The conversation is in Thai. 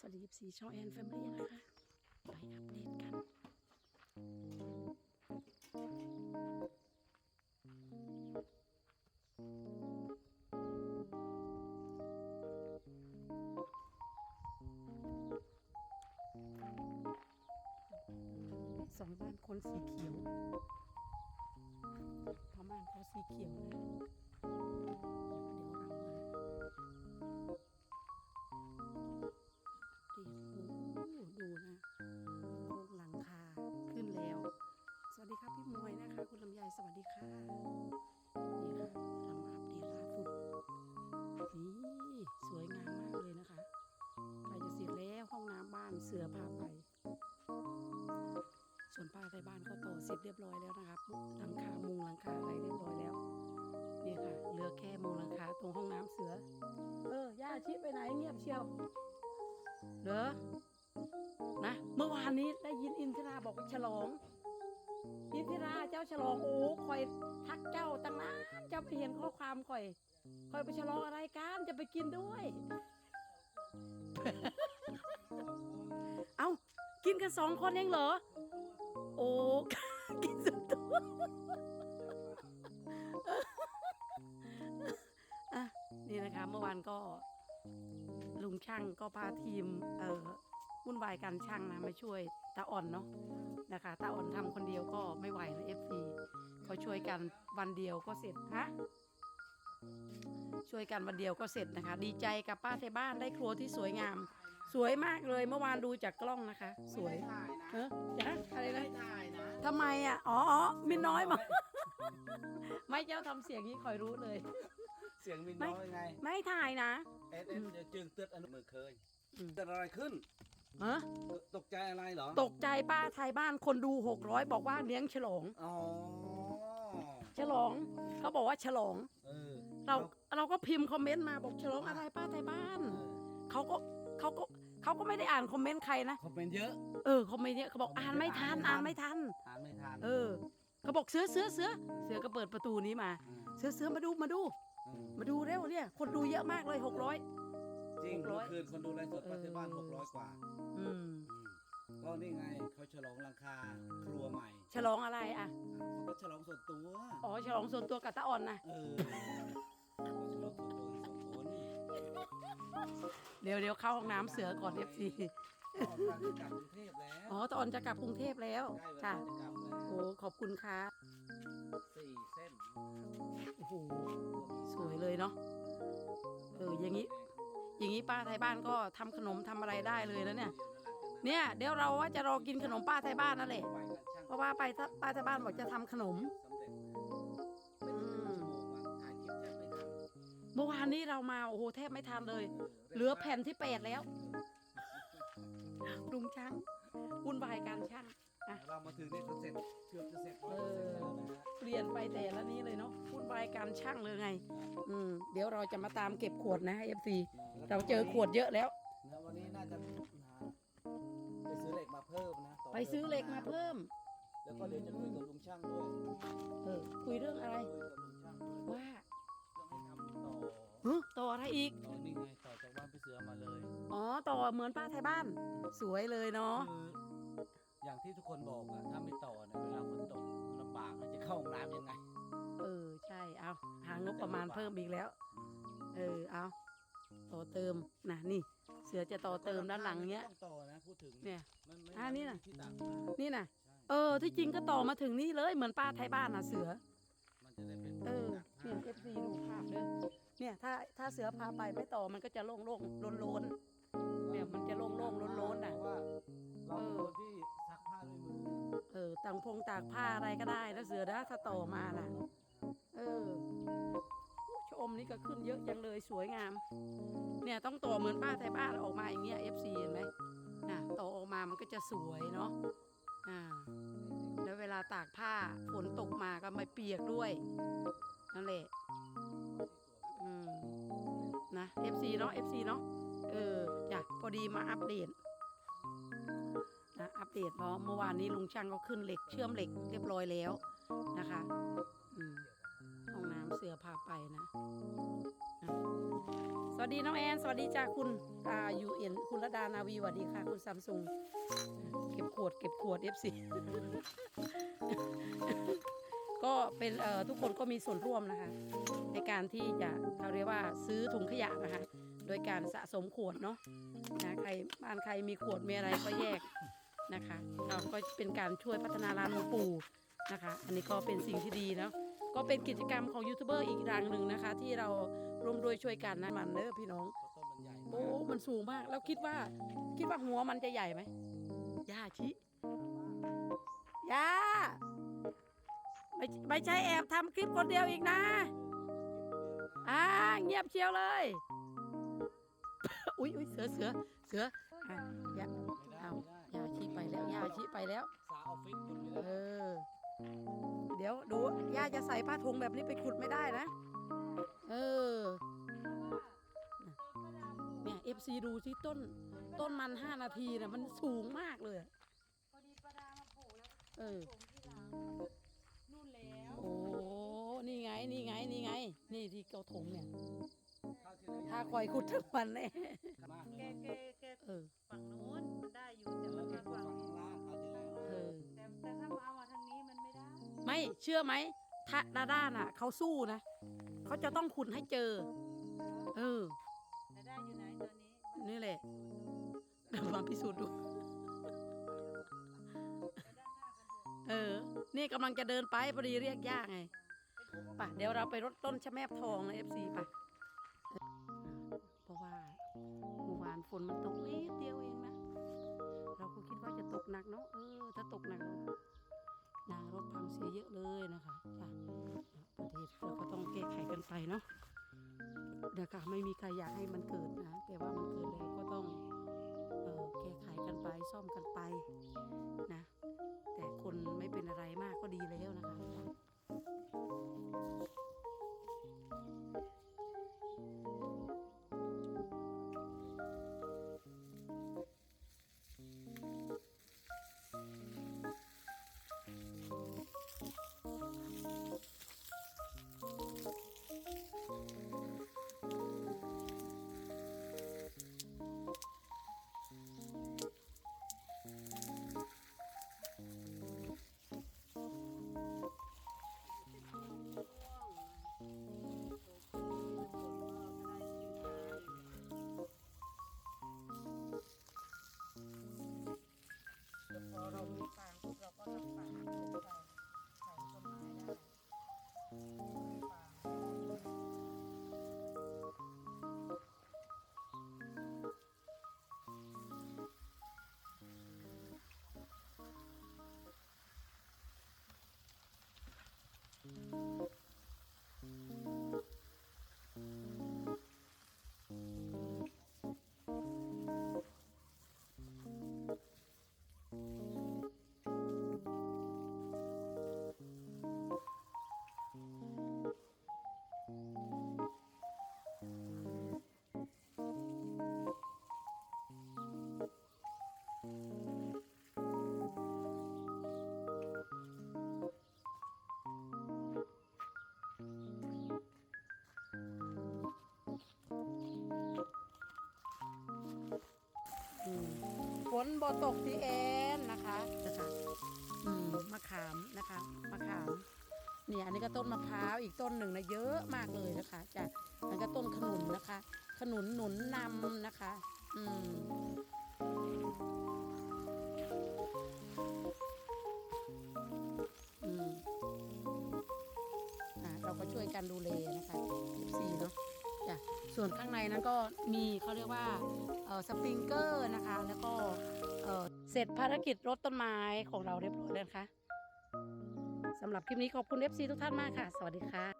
สวัสดีสีช่องแอนแฟมิลี่นะคะ ไปอัปเดตกัน สองบ้านคนสีเขียวพม่านเขาสีเขียวนะ สวัสดีค่ะนี่ค่ะเรามาอัปเดตล่าสุดนี่สวยงามมากเลยนะคะใกล้จะเสร็จแล้วห้องน้ำบ้านเสือพาไป ส่วนป้าในบ้านก็ต่อเสร็จเรียบร้อยแล้วนะครับหลังคามุงหลังคาอะไรเรียบร้อยแล้วนี่ค่ะเหลือแค่มุงหลังคาตรงห้องน้ำเสือ เออย่าชิไปไหนเงียบเชียวเหรอนะเมื่อวานนี้ได้ยินอินทราบอกว่าฉลอง อินทิราเจ้าฉลองโอ้คอยทักเจ้าตั้งนานเจ้าไปเห็นข้อความคอยคอยไปฉลองอะไรกันจะไปกินด้วย เอากินกันสองคนเองเหรอ โอ้กินสุดตัวอะนี่นะคะเมื่อวานก็ลุงช่างก็พาทีม เอ่อ วุ่นวายกันช่างนะมาช่วยตาอ่อนเนาะนะคะตาอ่อนทำคนเดียวก็ไม่ไหวแล้วเอฟซีเขาช่วยกันวันเดียวก็เสร็จฮะช่วยกันวันเดียวก็เสร็จนะคะ ดีใจกับป้าเทบ้านได้ครัวที่สวยงาม สวยมากเลยเมื่อวานดูจากกล้องนะคะ สวยไม่ถ่ายนะเออจ๊ะอะไรไม่นะถ่ายนะทำไมอะอ๋ออ๋อมินน้อยมา ไม่เจ้าทำเสียงนี้คอยรู้เลย เสียงมินน้อยไง ไม่ถ่ายนะ เอสเอสจะจึงเตือนอนุมือเคยอืมเกิดอะไรขึ้น ฮะตกใจอะไรเหรอ ตกใจป้าไทยบ้านคนดูหกร้อยบอกว่าเลี้ยงฉลอง อ๋อ ฉลองเขาบอกว่าฉลอง เออ เราเราก็พิมพ์คอมเมนต์มาบอกฉลองอะไรป้าไทยบ้านเออเขาก็เขาก็เขาก็ไม่ได้อ่านคอมเมนต์ใครนะ คอมเมนต์เยอะ เออ คอมเมนต์เนี่ยเขาบอกอ่านไม่ทันอ่านไม่ทัน อ่านไม่ทัน เออ เขาบอกเสือเสือเสือเสือก็เปิดประตูนี้มา เสือเสือมาดูมาดูอืมมาดูเร็วเนี่ย คนดูเยอะมากเลยหกร้อยจ ริงหกร้เมื่อยอคืนคนดูไลฟ์สดปัจจุบันหกร้อยกว่าอืม อืมก็นี่ไงเขาฉลองหลังคาครัวใหม่ฉลองอะไรอะ เขาก็ฉลองส่วนตัว อ๋อ ฉลองส่วนตัวกับตาอ่อนนะ เออเขาฉลองส่วนตัวสองคนเดี๋ยวเดี๋ยวเข้าห้องน้ำเสือก่อนเอฟซีออกมาที่กลับกรุงเทพแล้วอ๋อตาอ่อนจะกลับกรุงเทพแล้วใกล้เวลาค่ะจะกลับแล้วโอ้ขอบคุณค่ะสี่เส้นโอ้โหสวยเลยเนาะเนี้ป้าไทยบ้านก็ทำขนมทำอะไรได้เลยแล้วเนี่ย เนี่ยเดี๋ยวเราว่าจะรอกินขนมป้าไทยบ้านนั่นแหละเพราะว่าไปถ้าป้าไทยบ้านบอกจะทำขนมเร็จไม่ถึงชั่วโมงอะถ่ายคลิปแทบไม่ทันเมื่อวานนี้เรามาโอ้โหแทบไม่ทันเลย เหลือแผ่นที่แปดแล้วลุงช่างวุ่นวายการช่าง เรามาถึงนี่ก็เสร็จเกือบจะเสร็จเอร้อยเปอร์เซ็นต์อแล้วนะฮะเปลี่ยนไปแต่ละนี้เลยเนาะวุ่นวายการช่างเลยไง อืม เดี๋ยวเราจะมาตามเก็บขวดนะเอฟซีเราเจอขวดเยอะแล้ว แล้ววันนี้น่าจะนะไปซื้อเหล็กมาเพิ่มนะต่ไปซื้อเหล็กมาเพิ่ม แล้วก็เดี๋ยวจะคุยกับลุงช่างด้วยเออ คุยเรื่องอะไร คุยกับลุงช่างด้วยว่าเรื่องให้ทำต่อฮึต่ออะไรอีก ต่อนี่ไงต่อจากบ้านไปเสือมาเลย อ๋อ ต่อเหมือนป้าไทยบ้าน สวยเลยเนาะ คือ อย่างที่ทุกคนบอกอะถ้าไม่ต่อเนี่ยเวลาฝนตกลำบากนะจะเข้าห้องน้ำยังไง เออ ใช่ เอาหางบประมาณเพิ่มอีกแล้ว เออ เอาต่อเติมนะนี่ เสือจะต่อเติมด้านหลังเนี้ย ต้องต่อนะพูดถึงเนี่ย มันไม่อ่านี่น่ะ ที่ต่างผ้านี่นะใช่เออ ที่จริงก็ต่อมาถึงนี่เลยเหมือนป้าไทยบ้านน่ะเสือ มันจะได้เป็นเออที่เนี่ยต่างเอฟซีดูภาพเลยเนี่ย ถ้าถ้าเสือพาไปไม่ต่อมันก็จะโล่งโล่งๆโลนโลนๆเนี่ยมันจะโล่งโล่งๆโลนโลนๆน่ะ เพราะว่าเราเป็นคนที่ซั กผ้าด้วยมือเออต่างพงตากผ้าอะไรก็ได้นะเสือนะถ้าโตมาน่ะ เออชอมนี่ก็ขึ้นเยอะจังเลยสวยงาม เนี่ยต้องโตเหมือนป้าไทยบ้านออกมาอย่างเงี้ย FC เห็นไหมน่ะต่ออกมามันก็จะสวยเนาะอ่าแล้วเวลาตากผ้าฝนตกมาก็ไม่เปียกด้วยนั่นแหละอืมนะ FC เนาะ FC เนาะเออจ้ะพอดีมาอัปเดต นะอัปเดตเพราะเมื่อวานนี้ลุงช่างก็ขึ้นเหล็กเชื่อมเหล็กเรียบร้อยแล้วนะคะอืมห้องน้ามเสือพาไปนะอะสวัสดีน้องแอน สวัสดีจ้าคุณอ่ายูเอ็นคุณระดานาวีสวัสดีค่ะ คุณซัมซุงเก็บขวดเก็บขวด FC ก็เป็นเอ่อทุกคนก็มีส่วนร่วมนะคะ ในการที่จะเขาเรียกว่าซื้อถุงขยะนะคะ โดยการสะสมขวดเนาะนะใครบ้านใครมีขวดมีอะไรก็แยก นะคะเราก็เป็นการช่วยพัฒนาร้านหลวงปู่นะคะ อันนี้ก็เป็นสิ่งที่ดีเนาะก็เป็นกิจกรรมของยูทูบเบอร์อีกรางหนึ่งนะคะ ที่เราร่วมด้วยช่วยกันนะมันเด้อพี่น้องเพราะต้นมันใหญ่โอ้มากมันสูงมาก แล้วคิดว่าคิดว่าหัวมันจะใหญ่ไหมย่าชิย่าไม่ไม่ใช่แอบทำคลิปคนเดียวอีกนะอ่าเงียบเชียวเลย อุ๊ยอุ๊ยเสือเสือเสือ ไปแล้วย่าชิไปแล้ว สาออฟฟิศคุณไม่เอได้อเดี๋ยวดูย่าจะใส่ผ้าถุงแบบนี้ไปขุดไม่ได้นะ เออ เนี่ยเอฟซีดูสิต้น ต้นมันห้านาทีนะมันสูงมากเลยอะพอดีประดามาปลูกแล้วเออ ผมที่หลังนู่นแล้วโอ้ นี่ไง นี่ไง นี่ไง นี่ที่เกาถงเนี่ย เข้าที่แล้วถ้าคอยขุดทั้งวันเลยมากแกเลยแกแกเออ ฝั่งนู้นมันได้อยู่แต่แล้วว่าแกมาก็ฝั่งฟังนี้ แต่แต่ถ้ามาเอามาทางนี้มันไม่ได้ ไม่เชื่อไหมทะดาด้าน่ะเขาสู้นะเขาจะต้องขุดให้เจอ เออแต่ได้อยู่ไหนตอนนี้มันนี่แหละเดี๋ยวมาพิสูจน์ดูไปด้านหน้ากันเถอะเออ นี่กำลังจะเดินไปพอดีเรียกย่าไงไป่ะเดี๋ยวเราไปรดต้นชะแมบทองนะเอฟซีป่ะเพราะว่าเมื่อวานฝนมันตกนิดเดียวเอง กหนักเนาะเออ ถ้าตกหนักนะรถพังเสียเยอะเลยนะคะจ้ะประเทศเราก็ต้องแก้ไขกันไปเนาะเดี๋ยวคะไม่มีใครอยากให้มันเกิดนะแต่ว่ามันเกิดแล้วก็ต้องออแก้ไขกันไปซ่อมกันไป นบ่ตกที่แอนนะคะนะคะอืมมะขามนะคะมะขามเนี่ยอันนี้ก็ต้นมะพร้าวอีกต้นหนึ่งนะเยอะมากเลยนะคะจ้ะอันก็ต้นขนุนนะคะ ขนุนหนุนนำนะคะ อืมอืมอะเราก็ช่วยกันดูแลนะคะสี่เนาะ จ้ะส่วนข้างในนั้นก็มีเขาเรียกว่าสปริงเกอร์นะคะ แล้วก็เสร็จภารกิจรดต้นไม้ของเราเรียบร้อยแล้วนะคะสำหรับคลิปนี้ขอบคุณเอฟซีทุกท่านมากค่ะ สวัสดีค่ะ